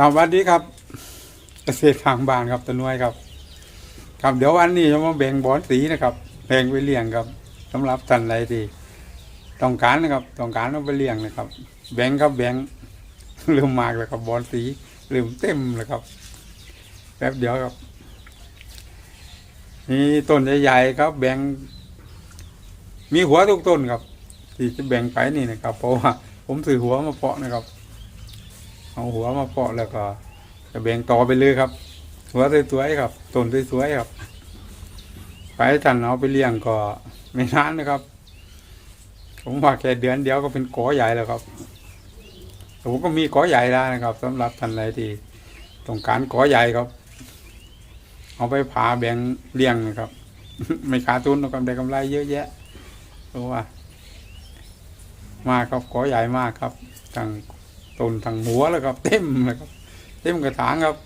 ครับสวัสดีครับ เกษตรทางบ้านครับตะนวยครับ ครับเดี๋ยววันนี้จะมาแบ่งบอนสีนะครับแบ่งไปเลี้ยงครับสำหรับท่านใดที่ต้องการนะครับ ต้องการเอาไปเลี้ยงนะครับ แบ่งครับแบ่งเริ่มมากแล้วครับบอนสีเริ่มเต็มแล้วครับแป๊บเดียวครับมีต้นใหญ่ๆครับ แบ่ง มีหัวทุกต้นครับ ที่จะแบ่งไปนี่นะครับ เพราะว่าผมซื้อหัวมาเพาะนะครับ เอาหัวมาเพาะแล้วก็จะแบ่งต่อไปเลยครับ หัวสวยๆครับต้นสวยๆครับไปท่านเอาไปเลี้ยงก็ไม่นานนะครับ ผมว่าแค่เดือนเดียวก็เป็นกอใหญ่แล้วครับผมก็มีกอใหญ่ได้นะครับสำหรับท่านใดที่ต้องการกอใหญ่ครับ เอาไปผ่าแบ่งเลี้ยงนะครับ ไม่ขาดทุนนะครับได้กำไรเยอะแยะเพราะว่า มากครับกอใหญ่มากครับทั้ง ต้นทั้งหัวแล้วครับเต็มเลยครับ เต็มกระถางครับ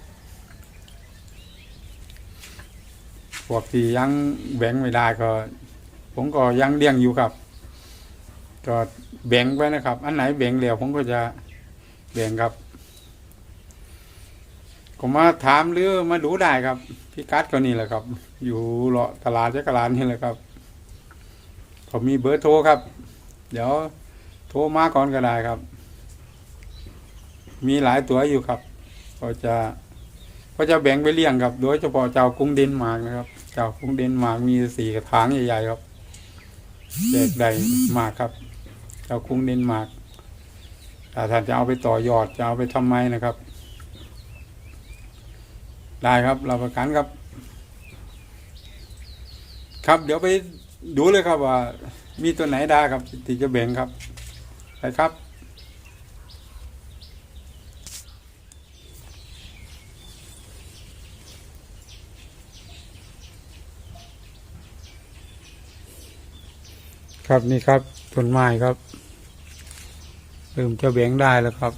พวกที่ยังแบ่งไม่ได้ก็ ผมก็ยังเลี้ยงอยู่ครับ ก็แบ่งไปนะครับ อันไหนแบ่งเหลวผมก็จะแบ่งครับก็มาถามหรือมาดูได้ครับพี่กัดก็นี่แหละครับ อยู่เลาะตลาดจักรลานนี่แหละครับผมมีเบอร์โทรครับ เดี๋ยวโทรมาก่อนก็ได้ครับ มีหลายตัวอยู่ครับ ก็จะก็จะแบ่งไปเลี้ยงครับ โดยเฉพาะเจ้ากรุงเดนมาร์กนะครับ เจ้ากรุงเดนมาร์กมีสี่กระถางใหญ่ๆครับแยกได้มากครับ เจ้ากรุงเดนมาร์กถ้าท่านจะเอาไปต่อยอดจะเอาไปทำไมนะครับ ได้ครับเราประกันครับ ครับเดี๋ยวไปดูเลยครับว่า มีตัวไหนได้ครับที่จะแบ่งครับไปครับ ครับนี่ครับต้นไม้ครับเริ่มจะแบ่งได้แล้วครับ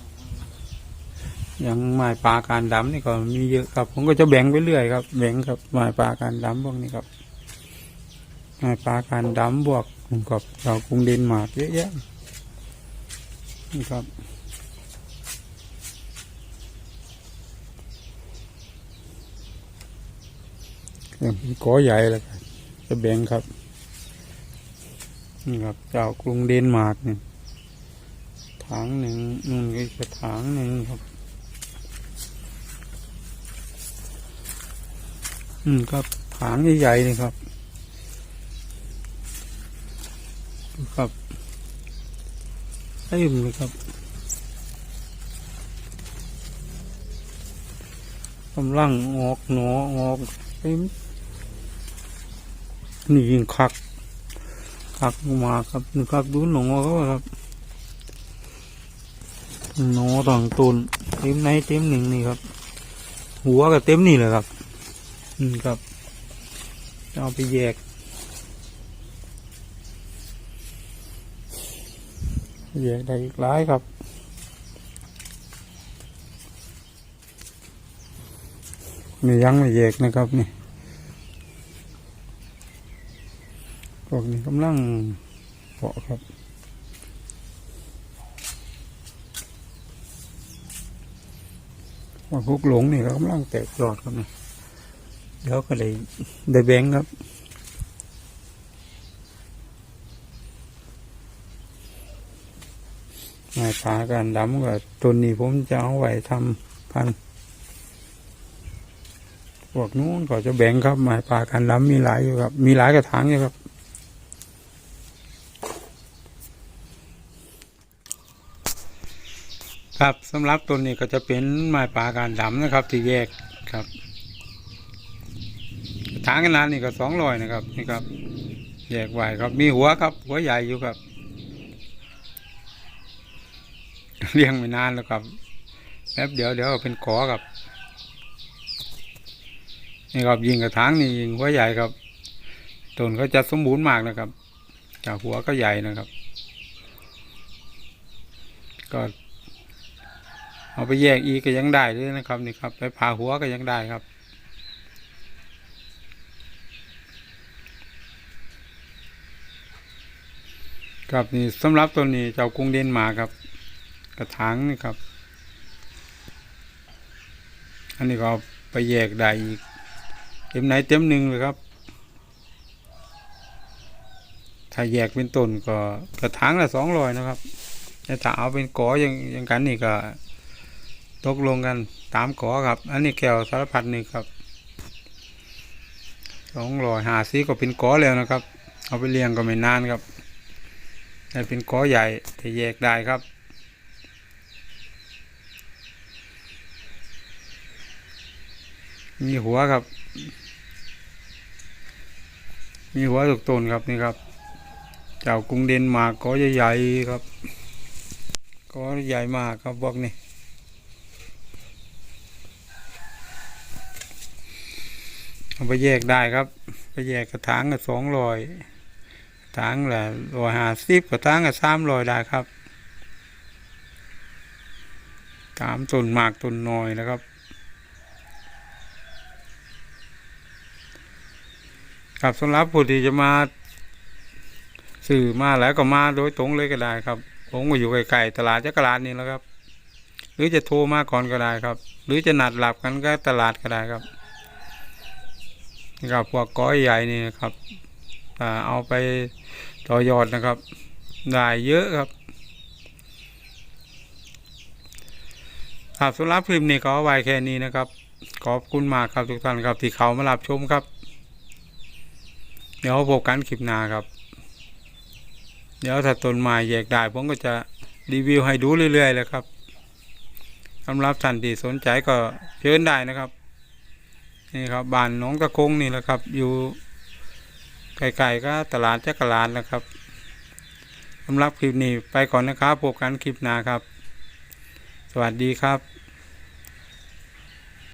ย่างไม้ปลาการดำนี่ก็มีเยอะครับ ผมก็จะแบ่งไปเรื่อยครับ แบ่งครับไม้ปลาการดำพวกนี้ครับไม้ปลาการดำบวกกับเรากรุงเดนมาร์กเยอะแยะนี่ครับเริ่มเป็นกอใหญ่แล้วครับจะแบ่งครับ นี่ครับเจ้ากรุงเดนมาร์กเนี่ยถังหนึ่งนู่นก็จะถังหนึ่งครับอืมครับถังใหญ่ๆนี่ครับครับเต็มเลยครับกำลังออกหนอออกเต็มนี่ยิงคัก คักมาครับหนี่ครับดูหนอเขาครับหนอต่างต้นเต็มในเต็มหนึ่งนี่ครับ หัวก็เต็มนี่เลยครับ อืมครับเอาไปแยกแยกได้อีกหลายครับนี่ยังไม่แยกนะครับนี่ วกนี้กำลังเพาะครับว่าพวกหลงนี่ก็กำลังแตกหลอดครับนี่เดี๋ยวก็ได้ได้แบงครับไม้ผาการดำกับต้นนี้ผมจะเอาไว้ทำพันพวกนู้นก็จะแบ่งครับไม้ป่าการดำมีหลายอยู่ครับ มีหลายกระถางอยู่ครับ ครับสำหรับต้นนี้ก็จะเป็นไม้ป่าการดำนะครับ ที่แยกครับกระถางขนาดนี้ก็สองร้อยนะครับนี่ครับ แยกไว้ครับ มีหัวครับ หัวใหญ่อยู่ครับเลี้ยงไม่นานแล้วครับแป๊บเดี๋ยวเดี๋ยวเป็นขอครับนี่ครับยิงกระถางนี่ยิงหัวใหญ่ครับต้นก็จะสมบูรณ์มากนะครับจากหัวก็ใหญ่นะครับ ก็ เอาไปแยกอีกก็ยังได้เลยนะครับนี่ครับ ไปผ่าหัวก็ยังได้ครับครับนี่สำหรับตัวนี้เจ้ากรุงเดนมากครับ กระถางนี่ครับ อันนี้ก็ไปแยกได้อีกเต็มไหนเต็มหนึ่งเลยครับ ถ้าแยกเป็นต้นก็กระถางละสองร้อยนะครับแต่ถ้าเอาเป็นกออย่างอย่างกันนี่ก็ ตกลงกันตามกอครับ อันนี้แก้วสารพัดนี่ครับสองร้อยหาซีก็เป็นกอแล้วนะครับ เอาไปเลี้ยงก็ไม่นานครับแต่เป็นกอใหญ่แต่แยกได้ครับ มีหัวครับ มีหัวถูกต้นครับนี่ครับ เจ้ากรุงเดนมาร์กก็ใหญ่ๆครับก็ใหญ่มากครับพวกนี้เอา ไปแยกได้ครับ ไปแยกกระถางกับสองรอยกระถางละร้อยห้าสิบกระถางกับสามรอยได้ครับ ตามต้นมากต้นน้อยนะครับครับสำหรับผู้ที่จะมาสื่อมาแล้วก็มาโดยตรงเลยก็ได้ครับ ผมก็อยู่ไกลๆตลาดจักรลาดนี่แล้วครับ หรือจะโทรมาก่อนก็ได้ครับ หรือจะนัดหลับกันก็ตลาดก็ได้ครับ นี่ครับพวกก้อยใหญ่นี่นะครับอ่เอาไปต่อยอดนะครับ ได้เยอะครับครับสำหรับคลิปนี้ก็เอไว้แค่นี้นะครับ ขอบคุณมากครับทุกท่านครับที่เขามารับชมครับ เดี๋ยวพบกันคลิปหน้าครับ เดี๋ยวถ้าต้นไม้แยกได้ผมก็จะรีวิวให้ดูเรื่อยๆเลยครับสำหรับท่านที่สนใจก็เชิญได้นะครับ นี่ครับบ้านหน้องตะคงนี่แหละครับ อยู่ไกลๆก็ตลาดจักรลานนะครับสำหรับคลิปนี้ไปก่อนนะครับพบกันคลิปหน้าครับ สวัสดีครับ